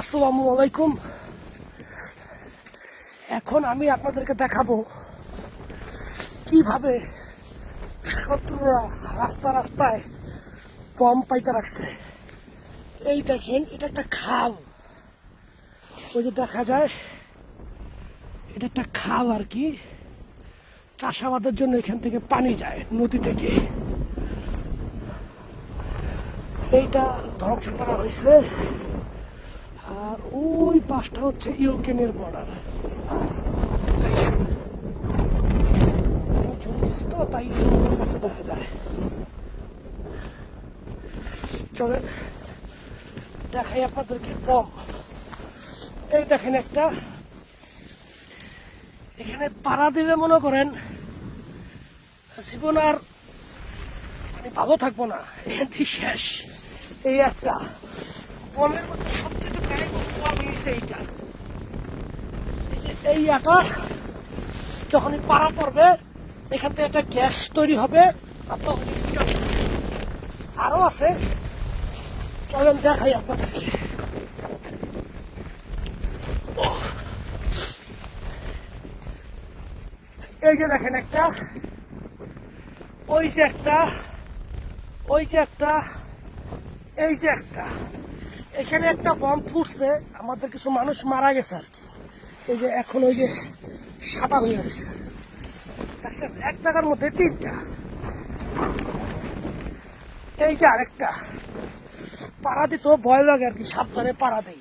আসসালামু আলাইকুম। এখন আমি আপনাদেরকে দেখাবো কীভাবে শত্রুরা রাস্তা রাস্তায় বম পাইতে রাখছে। এই দেখেন, এটা একটা খাল। ওই যে দেখা যায়, এটা একটা খাল আর কি। চাষাবাদের জন্য এখান থেকে পানি যায় নদী থেকে। এইটা ধ্বংস করা হয়েছে। আর ওই পাশটা হচ্ছে ইউক্রেনের বর্ডার তো, তাই দেখা যায়। চলেন, দেখাই আপনাদেরকে এই দেখেন একটা, এখানে পাড়া দিলে মনে করেন, জীবন আর ভালো থাকব না। এখান শেষ। এই একটা, বনের মধ্যে সব থেকে বম হয়েছে এই আটা যখনই পাড়া পড়বে, এখান থেকে একটা গ্যাস তৈরি হবে, আর তখন আরও আছে। চলেন দেখাই আপনাদেরকে। এই যে দেখেন একটা, ওই যে একটা, ওই যে একটা, এই যে একটা। এখানে একটা বম ফুটছে, আমাদের কিছু মানুষ মারা গেছে আর কি। এই যে এখন ওই যে সাদা হয়ে গেছে। দেখছেন এক জায়গার মধ্যে তিনটা। এই যে আরেকটা। পাড়া দিতেও ভয় লাগে আর কি, সাবধানে পাড়া দেই।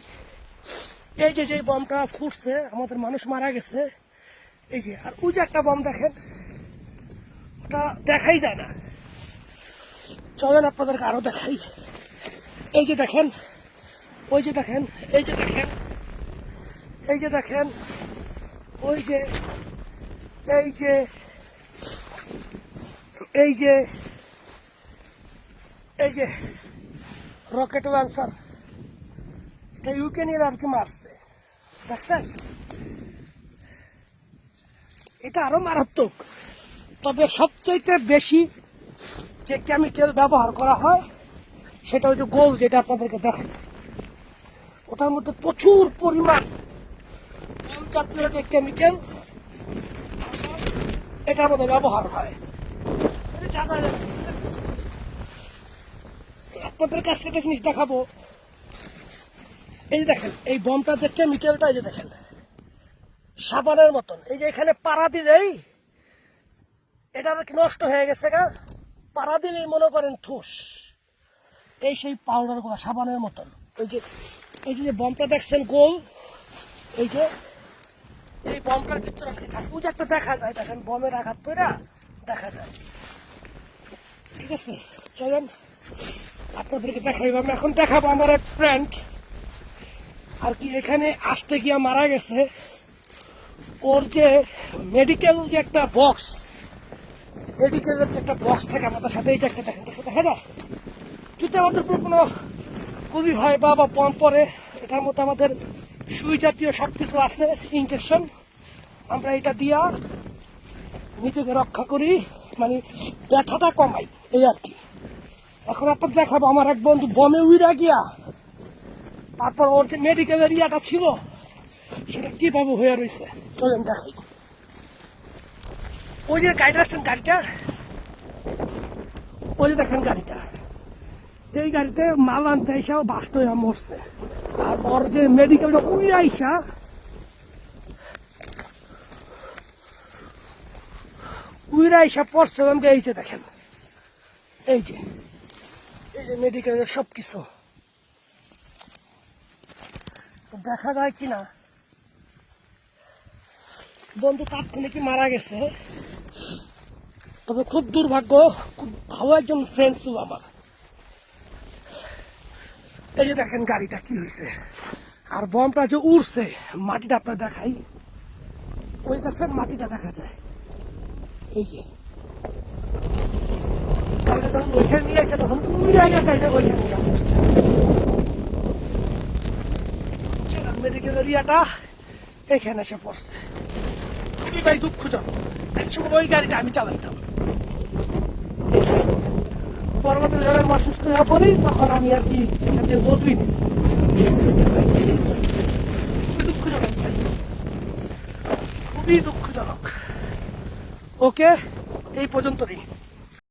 এই যে যে বমটা ফুটছে, আমাদের মানুষ মারা গেছে। এই যে, আর ওই যে একটা বম দেখেন, ওটা দেখাই যায় না। চলেন আপনাদেরকে আরও দেখাই। এই যে দেখেন ওই যে দেখেন, এই যে দেখেন, এই যে দেখেন, ওই যে, এই যে এই যে এই যে রকেট লঞ্চার এটা ইউক্রেনের আর কি মারছে, দেখছেন? এটা আরও মারাত্মক, তবে সবচাইতে বেশি যে কেমিক্যাল ব্যবহার করা হয়, সেটা হচ্ছে গোল যেটা আপনাদেরকে দেখাচ্ছি। ওটার মধ্যে প্রচুর পরিমাণ যে কেমিক্যাল এটার মধ্যে ব্যবহার হয়। আপনাদের কাছে একটা জিনিস দেখাবো। এই যে দেখেন, এই বমটা যে কেমিক্যালটা এই যে দেখেন, সাবানের মতন। এই যে এখানে পাড়া দিলেই এটা নষ্ট হয়ে গেছে গা। পাড়া দিলেই মনে করেন ঠুস। এই সেই পাউডার সাবানের মতন। ওই যে এই যে বমটা দেখছেন গোল। এই যে এই বমটার ভিতরে কি থাকে ওই একটা দেখা যায়, দেখেন, বমের আঘাত পেরা দেখা যায়। ঠিক আছে, চলেন। আপনাদেরকে দেখাইব আমি এখন দেখাবো আমার এক ফ্রেন্ড আর কি, এখানে আসতে গিয়া মারা গেছে। ওর যে মেডিকেল যে একটা বক্স মেডিকেলের যে একটা বক্স থাকে আমাদের সাথে, এই যে একটা দেখেন দেখা যায় যদি আমাদের উপর কোনো গুলি হয় বা বা পম পরে। এটার মধ্যে আমাদের সুই জাতীয় সব কিছু আছে ইঞ্জেকশন আমরা এটা দিয়া নিজেকে রক্ষা করি মানে ব্যথাটা কমাই, এই আর কি। এখন আপনার দেখাবো, আমার এক বন্ধু বমে উইরা গিয়া, তারপর ওর যে মেডিকেলের ইয়াটা ছিল, সেটা কীভাবে হয়ে রয়েছে চলেন দেখাই। ওই যে গাড়িটা আসছেন গাড়িটা, ওই যে দেখেন গাড়িটা। এই গাড়িতে মাল আনতে এসেও বাস্ট হয়ে মরছে। আর ওর যে মেডিকেলটা উই আইসা উইরা আইসা পড়ছে যে এই যে দেখেন, এই যে এই যে মেডিকেলের সব কিছু দেখা যায় কিনা বন্ধু তাৎক্ষণিক মারা গেছে? তবে খুব দুর্ভাগ্য, খুব ভালো একজন ফ্রেন্ড ছিল আমার। এই যে দেখেন গাড়িটা কি হয়েছে আর বমটা যে উড়ছে, মাটিটা আপনার দেখাই। ওই দেখছেন, মাটিটা দেখা যায়। এই যে। যখন ওইখানে নিয়ে আসে, তখন উড়ে গিয়ে গাড়িটা ওইখানে মেডিকেল এরিয়াটা এখানে এসে পড়ছে। খুবই ভাই দুঃখজনক। একসময় ওই গাড়িটা আমি চালাইতাম। পরবর্তী যখন আমি অসুস্থ হয়ে পড়ি, তখন আমি আর কি এখান থেকে বদলি নিই দুঃখজনক। খুবই দুঃখজনক। ওকে, এই পর্যন্তই।